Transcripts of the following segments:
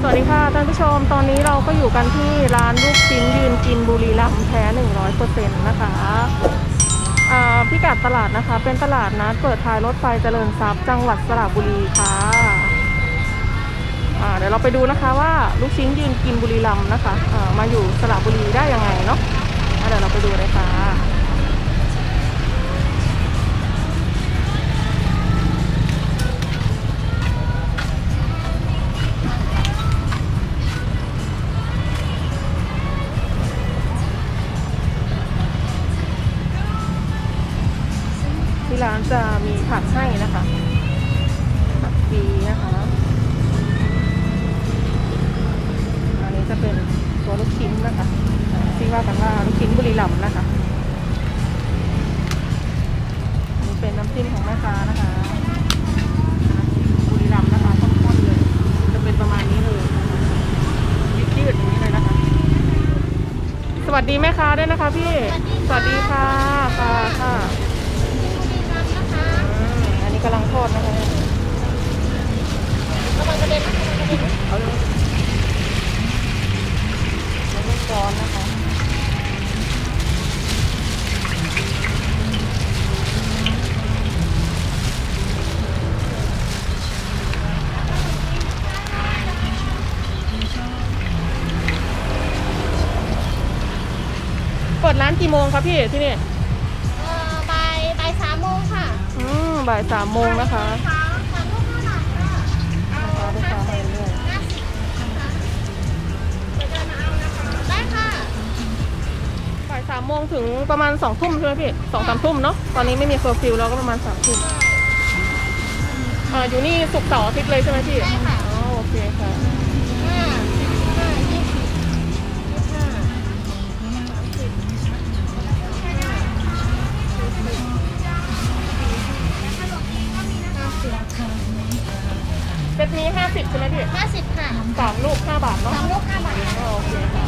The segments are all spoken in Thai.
สวัสดีค่ะท่านผู้ชมตอนนี้เราก็อยู่กันที่ร้านลูกชิ้นยืนกินบุรีรัมย์แท้100%นะคะอ่าพิกัดตลาดนะคะ เป็นตลาดนัดเปิดท้ายรถไฟเจริญทรัพย์จังหวัดสระบุรีค่ะอ่าเดี๋ยวเราไปดูนะคะว่าลูกชิ้นยืนกินบุรีรัมย์นะคะอ่ามาอยู่สระบุรีได้ยังไงเนาะเดี๋ยวเราไปดูเลยค่ะ ที่ร้านจะมีผักให้นะคะ ผักฟรีนะคะ อันนี้จะเป็นตัวลูกชิ้นนะคะอ่าที่ว่ากันว่าลูกชิ้นบุรีรัมย์นะคะนนี้เป็นน้ำจิ้มของแม่ค้านะคะบุรีรัมย์นะคะข้นๆเลย จะเป็นประมาณนี้เลยยืดๆอย่างนี้เลยนะคะ สวัสดีแม่ค้าด้วยนะคะพี่ สวัสดีค่ะค่ะค่ะ กำลังทอดนะคะระวังกระเด็นนะกำลังกระเด็นเอาเลยแล้วก็ร้อนนะคะเปิดร้านกี่โมงครับพี่ที่นี่ายบ่ายสามโมงค่ะอืมบ่ายสามโมงนะคะสามสามทุ่มห้าบาทค่ะเอาลูกค้าให้เรื่อยห้าสิบนะคะเดี๋ยวเดินมาเอานะคะได้ค่ะบ่ายสามโมงถึงประมาณสองทุ่มใช่ไหมพี่สองสามทุ่มเนาะตอนนี้ไม่มีเคอร์ฟิวแล้วก็ประมาณสามทุ่มอ่าอยู่นี่ศุกร์เสาร์อาทิตย์เลยใช่ไหมพี่ใช่ค่ะ ตนี้ห้าสิบใช่ไหมพี่ห้าสิบค่ะสามลูกห้าบาทเนาะสามลูกห้าบาทอ๋อโอเคค่ะ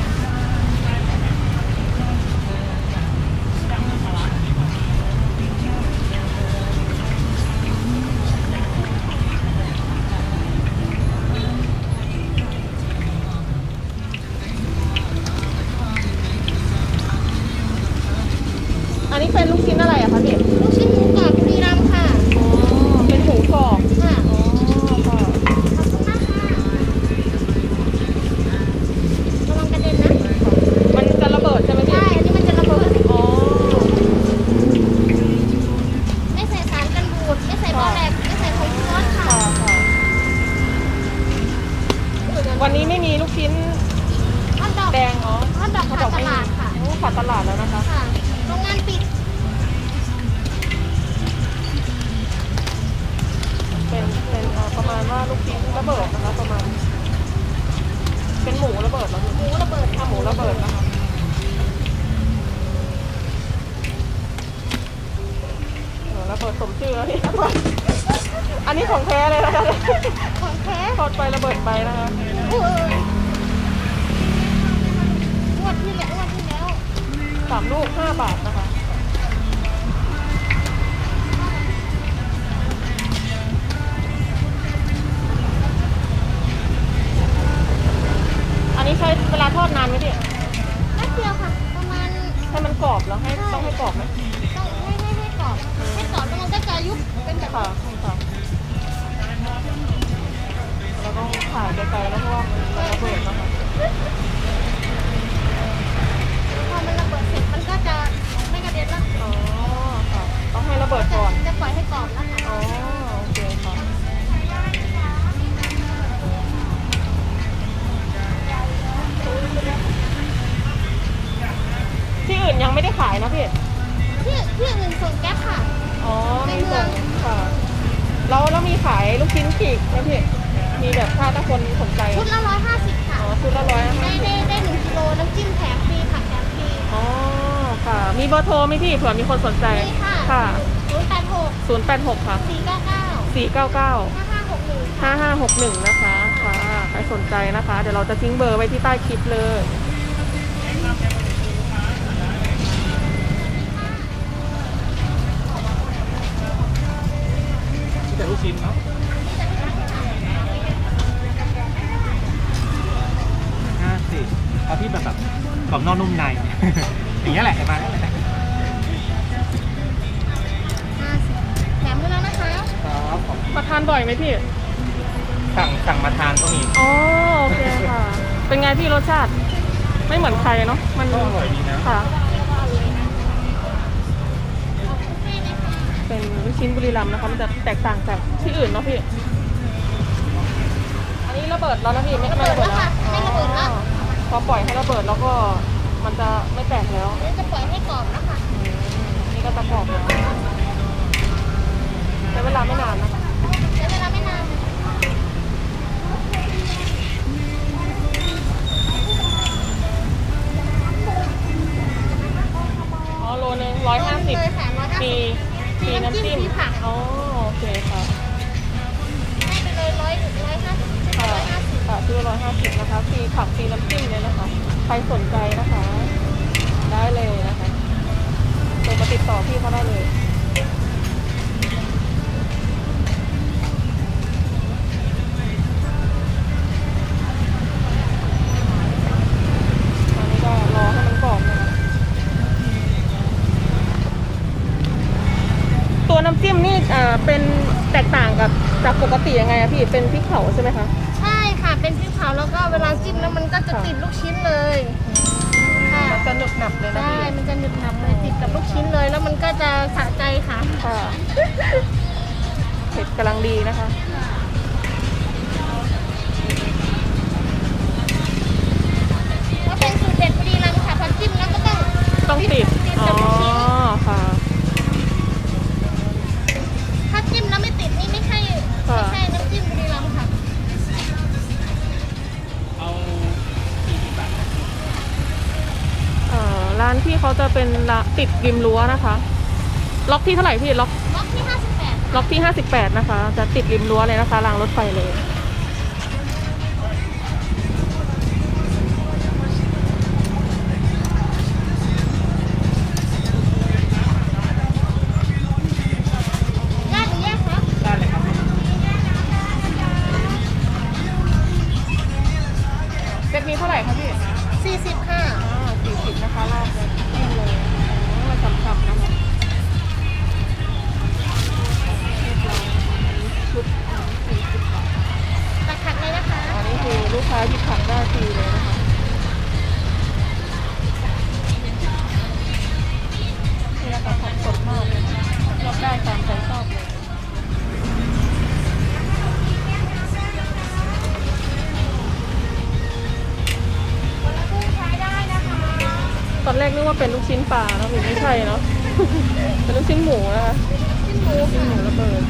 อันนี้เป็นลูกชิ้นอะไรอะคะพี่ ว่าลูกชิ้นระเบิดนะคะประมาณ เป็นหมูระเบิดแล้วหมูระเบิดค่ะหมูระเบิดนะคะเออระเบิดสมชื่อแล้วพี่อันนี้ของแท้เลยนะคะของแท้ทอดไประเบิดไปนะคะเอ้ยงวดที่แล้วงวดที่แล้วสามลูกห้าบาทนะคะ นนี้ใช้เวลาทอดนานไหมพี่แป๊บเดียวค่ะประมาณ ให้มันกรอบแล้วให้ต้องให้กรอบไหมต้องให้ให้ให้กรอบให้กรอบแล้วมันก็จะยุบเป็นแบบค่ะค่ะเราต้องถ่ายไกลๆแล้วเพราะว่ามันระเบิดนะคะพอมันระเบิดเสร็จมันก็จะไม่กระเด็นแล้วอ๋อค่ะต้องให้ระเบิดก่อน จะปล่อยให้กรอบนะคะอ๋อ ยังไม่ได้ขายนะพี่ ที่ที่อื่นส่งแก๊ปค่ะ อ๋อในมีเมืส่อง งค่ะแล้วแล้วมีขายลูกชิ้นขีกไหมพี่ มีแบบถ้าถ้าคนสนใจ ชุดละร้อยห้าสิบค่ะ อ๋อชุดละร้อยได้ได้ได้หนึ่งกิโลน้ำจิ้มแถมฟรีผักแถมฟรีอ๋อ ค่ะ มีเบอร์โทรไหมพี่เผื่อมีคนสนใจ นี่ค่ะค่ะ ศูนย์แปดหก086 ค่ะ สี่เก้าเก้า499 ห้าห้าหกหนึ่ง 5561 นะคะ ค่ะ ใครสนใจนะคะ เดี๋ยวเราจะทิ้งเบอร์ไว้ที่ใต้คลิปเลย ชิมเนาะห้าสิบเอาที่แบบแบบกรอบนอกนุ่มใน อย่างเงี้ยแหละเมาแล้วนะครับแถมด้วยแล้วนะคะ ผมมาทานบ่อยไหมพี่ สั่งสั่งมาทานก็มีอ๋อ โอเคค่ะ เป็นไงพี่รสชาติ ไม่เหมือนใครเนาะ มันอร่อยดีนะ ค่ะ เป็นลูกชิ้นบุรีรัมย์นะคะ มันจะแตกต่างจากที่อื่นเนาะพี่ อันนี้ระเบิดแล้วนะพี่ไม่ไม่ระเบิดแล้วอ๋อพอปล่อยให้ระเบิดแล้วก็มันจะไม่แตกแล้วเดี๋ยวจะปล่อยให้กรอบนะคะอืมนี่ก็จะกรอบแล้วใช้เวลาไม่นานนะ น้ำจิ้มมีผักอ๋อโอเคค่ะให้ไปเลยร้อยร้อยห้าสิบค่ะร้อยห้าสิบค่ะซื้อร้อยห้าสิบนะคะฟรีผักฟรีน้ำจิ้มเลยนะคะ ใครสนใจนะคะ ได้เลยนะคะโทรมาติดต่อพี่เขาได้เลย ตัวน้ำจิ้มนี่เอ่อเป็นแตกต่างกับจากปกติยังไงอะพี่ เป็นพริกเผาใช่ไหมคะ ใช่ค่ะ เป็นพริกเผาแล้วก็เวลาจิ้มแล้วมันก็จะค่ะติดลูกชิ้นเลย ค่ะมันจะหนึบหนับเลยนะใช่พี่มันจะหนึบหนับเลยติดกับลูกชิ้นเลย แล้วมันก็จะสะใจค่ะ ค่ะ เผ็ดกำลังดีนะคะก็านพี่เขาจะเป็นร้านติดริมรั้วนะคะ ล็อกที่เท่าไหร่พี่ล็อกล็อกที่58ล็อกที่ 58 นะคะ จะติดริมรั้วเลยนะคะรางรถไฟเลย ว่าเป็นลูกชิ้นปลาเนอะไม่ใช่เนาะเป็นลูกชิ้นหมูนะคะจิ้มหมูลูกชิ้นค่ะหมูระเบิด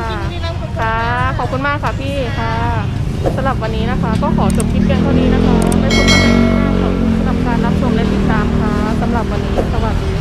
ค่ะค่ะขอบคุณมากค่ะพี่ค่ะสำหรับวันนี้นะคะ ก็ขอจบคลิปเพียงเท่านี้นะคะไม่พบกันใหม่สำหรับการรับชมและติดตามค่ะสำหรับวันนี้สวัสดี